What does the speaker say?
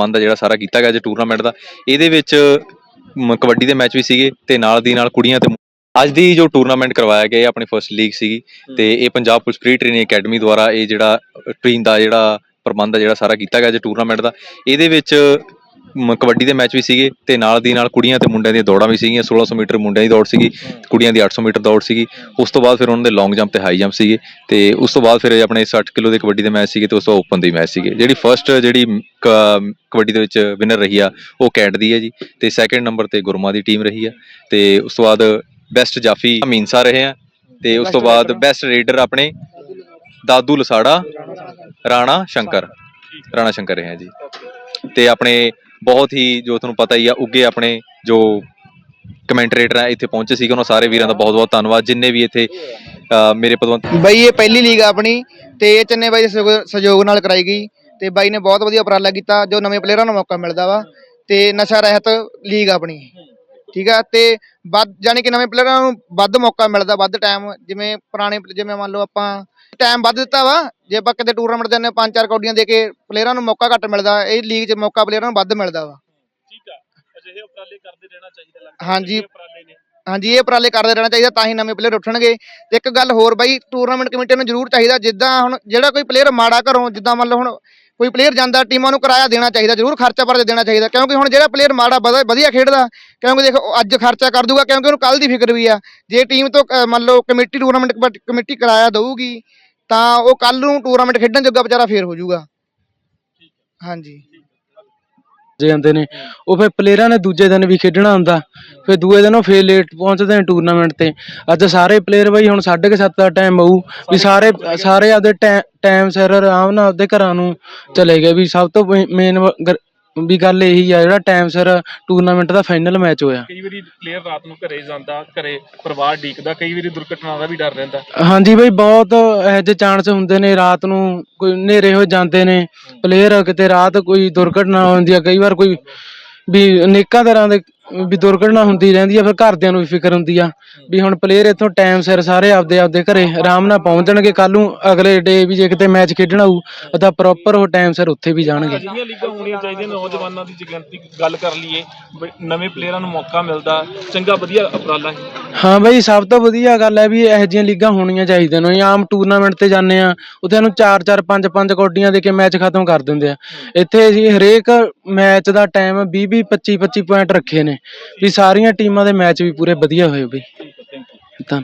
ਪ੍ਰਬੰਧ ਆ ਜਿਹੜਾ ਸਾਰਾ ਕੀਤਾ ਗਿਆ ਜੇ ਟੂਰਨਾਮੈਂਟ ਦਾ। ਇਹਦੇ ਵਿੱਚ ਕਬੱਡੀ ਦੇ ਮੈਚ ਵੀ ਸੀਗੇ ਤੇ ਨਾਲ ਦੀ ਨਾਲ ਕੁੜੀਆਂ ਤੇ ਅੱਜ ਦੀ ਜੋ ਟੂਰਨਾਮੈਂਟ ਕਰਵਾਇਆ ਗਿਆ ਇਹ ਆਪਣੀ ਫਰਸਟ ਲੀਗ ਸੀਗੀ। ਤੇ ਇਹ Punjab police pre training academy ਦੁਆਰਾ ਇਹ ਜਿਹੜਾ ਟੀਮ ਦਾ ਜਿਹੜਾ ਪ੍ਰਬੰਧ ਆ ਜਿਹੜਾ ਸਾਰਾ ਕੀਤਾ ਗਿਆ ਜੇ ਟੂਰਨਾਮੈਂਟ ਦਾ। ਇਹਦੇ ਵਿੱਚ ਮ, ਕਬੱਡੀ ਦੇ ਮੈਚ ਵੀ ਸੀਗੇ ਤੇ ਨਾਲ ਦੀ ਨਾਲ ਕੁੜੀਆਂ ਤੇ ਮੁੰਡਿਆਂ ਦੀਆਂ ਦੌੜਾਂ ਵੀ ਸੀਗੀਆਂ 1600 ਮੀਟਰ ਮੁੰਡਿਆਂ ਦੀ ਦੌੜ ਸੀਗੀ ਕੁੜੀਆਂ ਦੀ 800 ਮੀਟਰ ਦੌੜ ਸੀਗੀ। ਉਸ ਤੋਂ ਬਾਅਦ ਫਿਰ ਉਹਨਾਂ ਦੇ ਲੌਂਗ ਜੰਪ ਤੇ ਹਾਈ ਜੰਪ ਸੀਗੇ ਤੇ ਉਸ ਤੋਂ ਬਾਅਦ ਫਿਰ ਇਹ ਆਪਣੇ 60 ਕਿਲੋ ਦੇ ਕਬੱਡੀ ਦੇ ਮੈਚ ਸੀਗੇ ਤੇ ਉਸ ਤੋਂ ਓਪਨ ਦੇ ਮੈਚ ਸੀਗੇ। ਜਿਹੜੀ ਫਰਸਟ ਜਿਹੜੀ ਕ- ਕਬੱਡੀ ਦੇ ਵਿੱਚ ਵਿਨਰ ਰਹੀ ਆ ਉਹ ਕੈਟ ਦੀ ਹੈ ਜੀ ਤੇ ਸੈਕੰਡ ਨੰਬਰ ਤੇ ਗੁਰਮਾ ਦੀ ਟੀਮ ਰਹੀ ਆ ਤੇ ਉਸ ਤੋਂ ਬਾਅਦ ਬੈਸਟ ਜਾਫੀ ਅਮੀਨਸਾ ਰਹੇ ਆ ਤੇ ਉਸ ਤੋਂ ਬਾਅਦ ਬੈਸਟ ਰੇਡਰ ਆਪਣੇ ਦਾਦੂ ਲਸਾੜਾ ਰਾਣਾ ਸ਼ੰਕਰ ਰਾਣਾ ਸ਼ੰਕਰ ਰਹੇ ਆ ਜੀ। ਤੇ ਆਪਣੇ ਬਹੁਤ ਹੀ ਜੋ ਤੁਹਾਨੂੰ ਪਤਾ ਹੀ ਆ, ਉੱਗੇ ਆਪਣੇ ਜੋ ਕਮੈਂਟਰੇਟਰ ਆ, ਇੱਥੇ ਪਹੁੰਚੇ ਸੀਗੇ, ਉਹਨਾਂ ਸਾਰੇ ਵੀਰਾਂ ਦਾ ਬਹੁਤ ਬਹੁਤ ਧੰਨਵਾਦ। ਜਿੰਨੇ ਵੀ ਇੱਥੇ ਅਹ ਮੇਰੇ ਪਦਵੰਤ ਬਈ ਇਹ ਪਹਿਲੀ ਲੀਗ ਆ ਆਪਣੀ, ਤੇ ਇਹ ਚੰਨੇ ਬਾਈ ਦੇ ਸਹਿਯੋਗ- ਸਹਿਯੋਗ ਨਾਲ ਕਰਾਈ ਗਈ। ਤੇ ਬਾਈ ਨੇ ਬਹੁਤ ਵਧੀਆ ਉਪਰਾਲਾ ਕੀਤਾ, ਜੋ ਨਵੇਂ ਪਲੇਅਰਾਂ ਨੂੰ ਮੌਕਾ ਮਿਲਦਾ ਵਾ। ਤੇ ਨਸ਼ਾ ਰਹਿਤ ਲੀਗ ਆ ਆਪਣੀ। ਠੀਕ ਆ? ਤੇ ਵੱਧ ਜਾਨੀ ਕਿ ਨਵੇਂ ਪਲੇਅਰਾਂ ਨੂੰ ਵੱਧ ਮੌਕਾ ਮਿਲਦਾ, ਵੱਧ ਟਾਈਮ ਜਿਵੇਂ ਪੁਰਾਣੇ ਜਿਵੇਂ ਮੰਨ ਲਓ ਆਪਾਂ ਟਾਈਮ ਵੱਧ ਦਿੱਤਾ ਵਾ। ਜੇ ਆਪਾਂ ਕਿਤੇ ਟੂਰਨਾਮੈਂਟ ਜਾਂਦੇ ਪੰਜ ਚਾਰ ਕੌਡੀਆਂ ਦੇ ਕੇ ਪਲੇਅਰਾਂ ਨੂੰ ਮੌਕਾ ਘੱਟ ਮਿਲਦਾ। ਇਹ ਲੀਗ 'ਚ ਮੌਕਾ ਪਲੇਅਰਾਂ ਨੂੰ ਵੱਧ ਮਿਲਦਾ ਵਾ। ਠੀਕ ਆ। ਅਜਿਹੇ ਉਪਰਾਲੇ ਕਰਦੇ ਰਹਿਣਾ ਚਾਹੀਦਾ ਲੱਗਦਾ ਹਾਂਜੀ। ਇਹ ਉਪਰਾਲੇ ਨੇ। ਹਾਂਜੀ ਇਹ ਉਪਰਾਲੇ ਕਰਦੇ ਰਹਿਣਾ ਚਾਹੀਦਾ ਤਾਂ ਹੀ ਨਵੇਂ ਪਲੇਅਰ ਉੱਠਣਗੇ। ਤੇ ਇੱਕ ਗੱਲ ਹੋਰ ਬਾਈ ਟੂਰਨਾਮੈਂਟ ਕਮੇਟੀ ਨੂੰ ਜ਼ਰੂਰ ਚਾਹੀਦਾ ਜਿੱਦਾਂ ਹੁਣ ਜਿਹੜਾ ਕੋਈ ਪਲੇਅਰ ਮਾੜਾ ਘਰੋਂ ਜਿੱਦਾਂ ਮੰਨ ਲਓ ਹੁਣ ਕੋਈ ਪਲੇਅਰ ਜਾਂਦਾ ਟੀਮਾਂ ਨੂੰ ਕਿਰਾਇਆ ਦੇਣਾ ਚਾਹੀਦਾ ਜ਼ਰੂਰ ਖਰਚਾ ਪਰ ਦੇਣਾ ਚਾਹੀਦਾ ਕਿਉਂਕਿ ਹੁਣ ਜਿਹੜਾ ਪਲੇਅਰ ਮਾੜਾ ਵਧ- ਵਧੀਆ ਖੇਡਦਾ ਕਿਉਂਕਿ ਦੇਖੋ ਅੱਜ ਖਰਚਾ ਕਰ ਦੂਗਾ ਕਿਉਂਕਿ ਉਹਨੂੰ ਕੱਲ ਦੀ ਫਿਕਰ ਵੀ ਆ ਜੇ ਟੀਮ ਤੋਂ ਮੰਨ ਲਓ ਕਮੇਟੀ ਟੂਰਨਾਮੈਂਟ ਕਮੇਟੀ ਕਿਰਾਇਆ ਦਊਗੀ ਤਾਂ ਉਹ ਕੱਲ ਨੂੰ ਟੂਰਨਾਮੈਂਟ ਖੇਡਣ ਜੋਗਾ ਵਿਚਾਰਾ ਫੇਰ ਹੋ ਜਾਊਗਾ। ਹਾਂਜੀ। ਜਾਂਦੇ ਨੇ। ਉਹ ਫਿਰ ਪਲੇਅਰਾਂ ਨੇ ਦੂਜੇ ਦਿਨ ਵੀ ਖੇਡਣਾ ਹੁੰਦਾ। ਫਿਰ ਦੂਏ ਦਿਨ ਉਹ ਫੇਰ ਲੇਟ ਪਹੁੰਚਦੇ ਨੇ ਟੂਰਨਾਮੈਂਟ ਤੇ। ਅੱਜ ਸਾਰੇ ਪਲੇਅਰ ਬਈ ਹੁਣ 7:30 ਦਾ ਟਾਈਮ ਆਊ। ਵੀ ਸਾਰੇ ਸਾਰੇ ਆਪਦੇ ਟਾਈਮ ਸਿਰ ਆਰਾਮ ਨਾਲ ਆਪਦੇ ਘਰਾਂ ਨੂੰ ਚਲੇ ਗਏ। ਵੀ ਸਭ ਤੋਂ ਮੇਨ ਵੀ ਗੱਲ ਇਹੀ ਆ ਜਿਹੜਾ ਟਾਈਮ ਸਿਰ ਟੂਰਨਾਮੈਂਟ ਦਾ ਫਾਈਨਲ ਮੈਚ ਹੋਇਆ। ਕਈ ਵਾਰੀ ਪਲੇਅਰ ਰਾਤ ਨੂੰ ਘਰੇ ਜਾਂਦਾ ਘਰੇ ਪਰਿਵਾਰ ਡੀਕਦਾ ਕਈ ਵਾਰੀ ਦੁਰਘਟਨਾ ਦਾ ਵੀ ਡਰ ਰਹਿੰਦਾ। ਹਾਂਜੀ ਬਈ ਬਹੁਤ ਇਹੋ ਜਿਹੇ ਚਾਂਸ ਹੁੰਦੇ ਨੇ ਰਾਤ ਨੂੰ ਕੋਈ ਹਨੇਰੇ ਹੋ ਜਾਂਦੇ ਨੇ ਪਲੇਅਰ ਕਿਤੇ ਰਾਤ ਕੋਈ ਦੁਰਘਟਨਾ ਹੁੰਦੀ ਆ ਕਈ ਵਾਰ ਕੋਈ ਵੀ ਅਨੇਕਾਂ ਤਰ੍ਹਾਂ ਦੇ ਵੀ ਦੁਰਘਟਨਾ ਹੁੰਦੀ ਰਹਿੰਦੀ ਆ, ਫਿਰ ਘਰਦਿਆਂ ਨੂੰ ਵੀ ਫਿਕਰ ਹੁੰਦੀ ਆ ਵੀ ਹੁਣ ਪਲੇਅਰ ਇੱਥੋਂ ਟਾਈਮ ਸਿਰ ਸਾਰੇ ਆਪਦੇ ਆਪਦੇ ਘਰੇ ਆਰਾਮ ਨਾਲ ਪਹੁੰਚਣਗੇ ਕੱਲ ਨੂੰ ਅਗਲੇ ਡੇ ਵੀ ਜੇ ਕਿਤੇ ਮੈਚ ਖੇਡਣਾ ਹੋਊ, ਤਾਂ ਪ੍ਰੋਪਰ ਉਹ ਟਾਈਮ ਸਿਰ ਉੱਥੇ ਵੀ ਜਾਣਗੇ। ਅਜਿਹੀਆਂ ਲੀਗਾਂ ਹੋਣੀਆਂ ਚਾਹੀਦੀਆਂ ਨੌਜਵਾਨਾਂ ਦੀ ਜਗੰਤੀ ਗੱਲ ਕਰ ਲਈਏ ਨਵੇਂ ਪਲੇਅਰਾਂ ਨੂੰ ਮੌਕਾ ਮਿਲਦਾ, ਚੰਗਾ ਵਧੀਆ ਉਪਰਾਲਾ ਹੈ। ਹਾਂ ਬਈ, ਸਭ ਤੋਂ ਵਧੀਆ ਗੱਲ ਹੈ ਵੀ ਇਹੋ ਜਿਹੀਆਂ ਲੀਗਾਂ ਹੋਣੀਆਂ ਚਾਹੀਦੀਆਂ ਨੇ। ਆਮ ਟੂਰਨਾਮੈਂਟ ਤੇ ਜਾਂਦੇ ਆ ਉੱਥੇ ਨੂੰ 4-4 5-5 ਕੌਡੀਆਂ ਦੇ ਕੇ ਮੈਚ ਖਤਮ ਕਰ ਦਿੰਦੇ ਆ। ਇੱਥੇ ਜੀ ਹਰੇਕ ਮੈਚ ਦਾ ਟਾਈਮ 20-20 25-25 ਪੁਆਇੰਟ ਰੱਖੇ ਨੇ। ਵੀ ਸਾਰੀਆਂ ਟੀਮਾਂ ਦੇ ਮੈਚ ਵੀ ਪੂਰੇ ਵਧੀਆ ਹੋਏ ਬਈ। ਤਾਂ